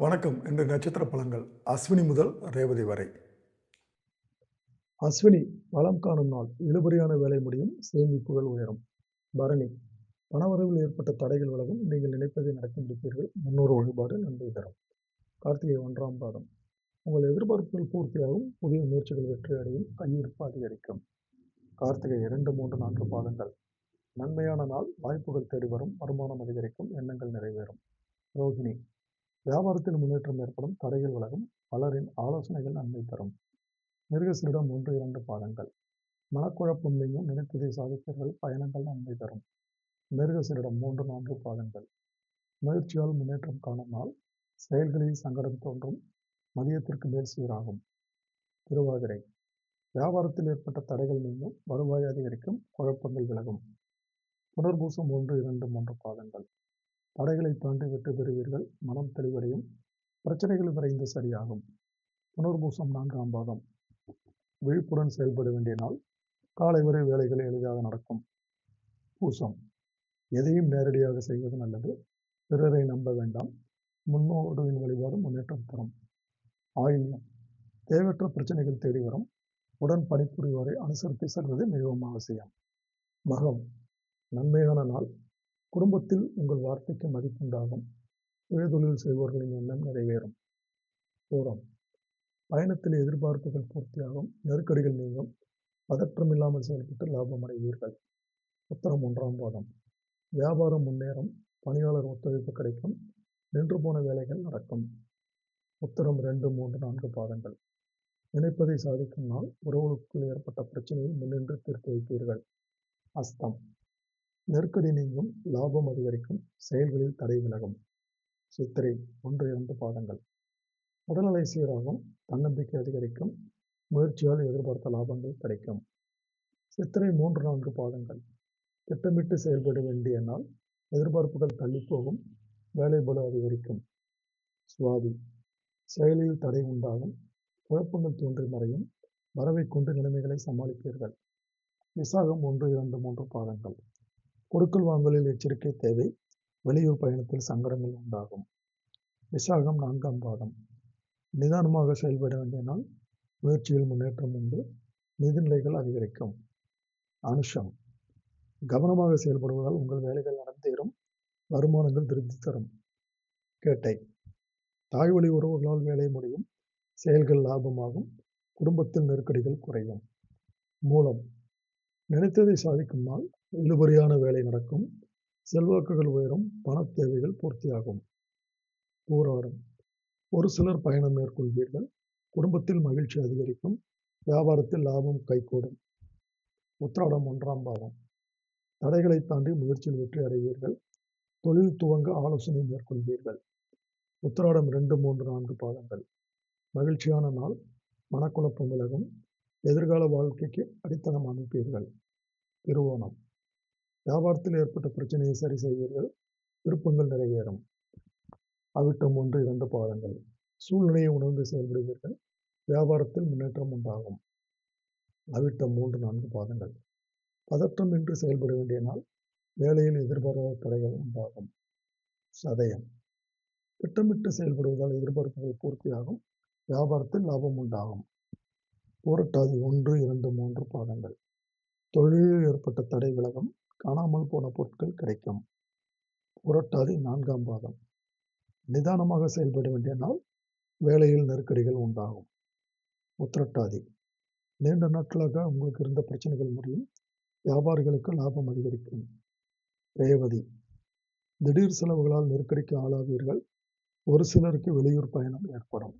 வணக்கம். இன்று நட்சத்திர பலன்கள். அஸ்வினி முதல் ரேவதி வரை. அஸ்வினி வளம் காணும் நாள். இழுபறியான வேலை முடியும் சேமிப்புகள் உயரும். பரணி பணவரவில் ஏற்பட்ட தடைகள் விலகும். நீங்கள் நினைப்பதை நடத்தி முடிப்பீர்கள். முன்னோர் வழிபாடு நன்மை தரும். கார்த்திகை ஒன்றாம் பாதம். உங்கள் எதிர்பார்ப்புகள் பூர்த்தியாகும். புதிய முயற்சிகள் வெற்றி அடையும். கையிருப்பு அதிகரிக்கும் கார்த்திகை இரண்டு மூன்று நான்கு பாதங்கள். நன்மையான நாள். வாய்ப்புகள் தேடி வரும். வருமானம் அதிகரிக்கும். எண்ணங்கள் நிறைவேறும். ரோகிணி வியாபாரத்தில் முன்னேற்றம் ஏற்படும். தடைகள் விலகும். பலரின் ஆலோசனைகள் நன்மை தரும். மிருகசீரிடம் ஒன்று இரண்டு பாதங்கள் மனக்குழப்பம் நீங்கும். நினைத்ததை சாதிப்பீர்கள் பயணங்கள் நன்மை தரும். மிருகசீரிடம் மூன்று நான்கு பாதங்கள் முயற்சியால் முன்னேற்றம் காணும் நாள் செயல்களில் சங்கடம் தோன்றும். மதியத்திற்கு மேல் சீராகும். திருவாதிரை. வியாபாரத்தில் ஏற்பட்ட தடைகள் நீங்கும். வருவாய் அதிகரிக்கும். குழப்பங்கள் விலகும். புனர்பூசம் ஒன்று இரண்டு மூன்று பாதங்கள் தடைகளை தாண்டி வெற்றி பெறுவீர்கள் மனம் தெளிவடையும். பிரச்சனைகள் விரைந்து சரியாகும். புனர்பூசம் நான்காம் பாதம் விழிப்புடன் செயல்பட வேண்டிய நாள். காலை வரை வேலைகள் எளிதாக நடக்கும். பூசம். எதையும் நேரடியாக செய்வது நல்லது. பிறரை நம்ப வேண்டாம். முன்னோடுவின் வழிபாடு முன்னேற்றம் தரும். ஆயில்யம். தேவையற்ற பிரச்சனைகள் தேடி வரும். உடன் பணிபுரிவோரை அனுசரித்து செல்வது மிகவும் அவசியம். மகம். நன்மையான நாள். குடும்பத்தில் உங்கள் வார்த்தைக்கு மதிப்புண்டாகும். தொழில் செய்வோர்களின் எண்ணம் நிறைவேறும். பூரம். பயணத்தில் எதிர்பார்ப்புகள் பூர்த்தியாகும். நெருக்கடிகள் நீங்கும். பதற்றம் இல்லாமல் செயல்பட்டு லாபம் அடைவீர்கள். உத்தரம் ஒன்றாம் பாதம். வியாபாரம் முன்னேறும். பணியாளர் ஒத்துழைப்பு கிடைக்கும். நின்று போன வேலைகள் நடக்கும். உத்தரம் ரெண்டு மூன்று நான்கு பாதங்கள். நினைப்பதை சாதிக்கும் நாள். உறவுகளுக்குள் ஏற்பட்ட பிரச்சனையை முன்னின்று தீர்த்து வைப்பீர்கள். அஸ்தம். நெருக்கடி நீங்கும் லாபம் அதிகரிக்கும் செயல்களில் தடை விலகும். சித்திரை ஒன்று இரண்டு பாதங்கள். உடல்நிலை சீராகும் தன்னம்பிக்கை அதிகரிக்கும் முயற்சியால் எதிர்பார்த்த லாபங்கள் கிடைக்கும். சித்திரை மூன்று நான்கு பாதங்கள். திட்டமிட்டு செயல்பட வேண்டிய நாள் எதிர்பார்ப்புகள் தள்ளிப்போகும் வேலை பலு அதிகரிக்கும். சுவாதி. செயலில் தடை உண்டாகும் குழப்பங்கள் தோன்றி மறையும் வரவை கொண்டு நிலைமைகளை சமாளிப்பீர்கள். விசாகம் ஒன்று இரண்டு மூன்று பாதங்கள். கொடுக்கல் வாங்கலில் எச்சரிக்கை தேவை. வெளியூர் பயணத்தில் சங்கடங்கள் உண்டாகும். விசாகம் நான்காம் பாதம். நிதானமாக செயல்பட வேண்டிய நாள். முயற்சியில் முன்னேற்றம் உண்டு. நிதிநிலைகள் அதிகரிக்கும். அனுஷம். கவனமாக செயல்படுவதால் உங்கள் வேலைகள் நடந்தேறும். வருமானங்கள் திருப்தி தரும். கேட்டை. தாய் வழி உறவுகளால் வேலை முடியும். செயல்கள் லாபமாகும். குடும்பத்தில் நெருக்கடிகள் குறையும். மூலம். நினைத்ததை சாதிக்கும் நாள். இழுபறியான வேலை நடக்கும். செல்வாக்குகள் உயரும் பண தேவைகள் பூர்த்தியாகும். போராடும். ஒரு சிலர் பயணம் மேற்கொள்வீர்கள். குடும்பத்தில் மகிழ்ச்சி அதிகரிக்கும். வியாபாரத்தில் லாபம் கைகூடும். உத்திராடம் ஒன்றாம் பாவம். தடைகளை தாண்டி முயற்சியில் வெற்றி அடைவீர்கள். தொழில் துவங்க ஆலோசனை மேற்கொள்வீர்கள். உத்திராடம் ரெண்டு மூன்று நான்கு பாதங்கள். மகிழ்ச்சியான நாள். மனக்குழப்பம் விலகும். எதிர்கால வாழ்க்கைக்கு அடித்தளம் அமைப்பீர்கள். திருவோணம். வியாபாரத்தில் ஏற்பட்ட பிரச்சனையை சரி செய்வீர்கள். விருப்பங்கள் நிறைவேறும். அவிட்டம் ஒன்று இரண்டு பாதங்கள். சூழ்நிலையை உணர்ந்து செயல்படுவீர்கள். வியாபாரத்தில் முன்னேற்றம் உண்டாகும். அவிட்டம் மூன்று நான்கு பாதங்கள். பதற்றம் என்று செயல்பட வேண்டிய நாள். வேலையில் எதிர்பாராத தடைகள் உண்டாகும். சதயம். திட்டமிட்டு செயல்படுவதால் எதிர்பார்ப்புகள் பூர்த்தியாகும். வியாபாரத்தில் லாபம் உண்டாகும். போராட்டாதி ஒன்று இரண்டு மூன்று பாதங்கள். தொழிலில் ஏற்பட்ட தடை விலகும். காணாமல் போன பொருட்கள் கிடைக்கும். புரட்டாதி நான்காம் பாதம். நிதானமாக செயல்பட வேண்டிய நாள் வேலையில் நெருக்கடிகள் உண்டாகும். உத்திரட்டாதி. நீண்ட நாட்களாக உங்களுக்கு இருந்த பிரச்சனைகள் முடியும் வியாபாரிகளுக்கு லாபம் அதிகரிக்கும். ரேவதி. திடீர் செலவுகளால் நெருக்கடிக்கு ஆளாவீர்கள். ஒரு சிலருக்கு வெளியூர் பயணம் ஏற்படும்.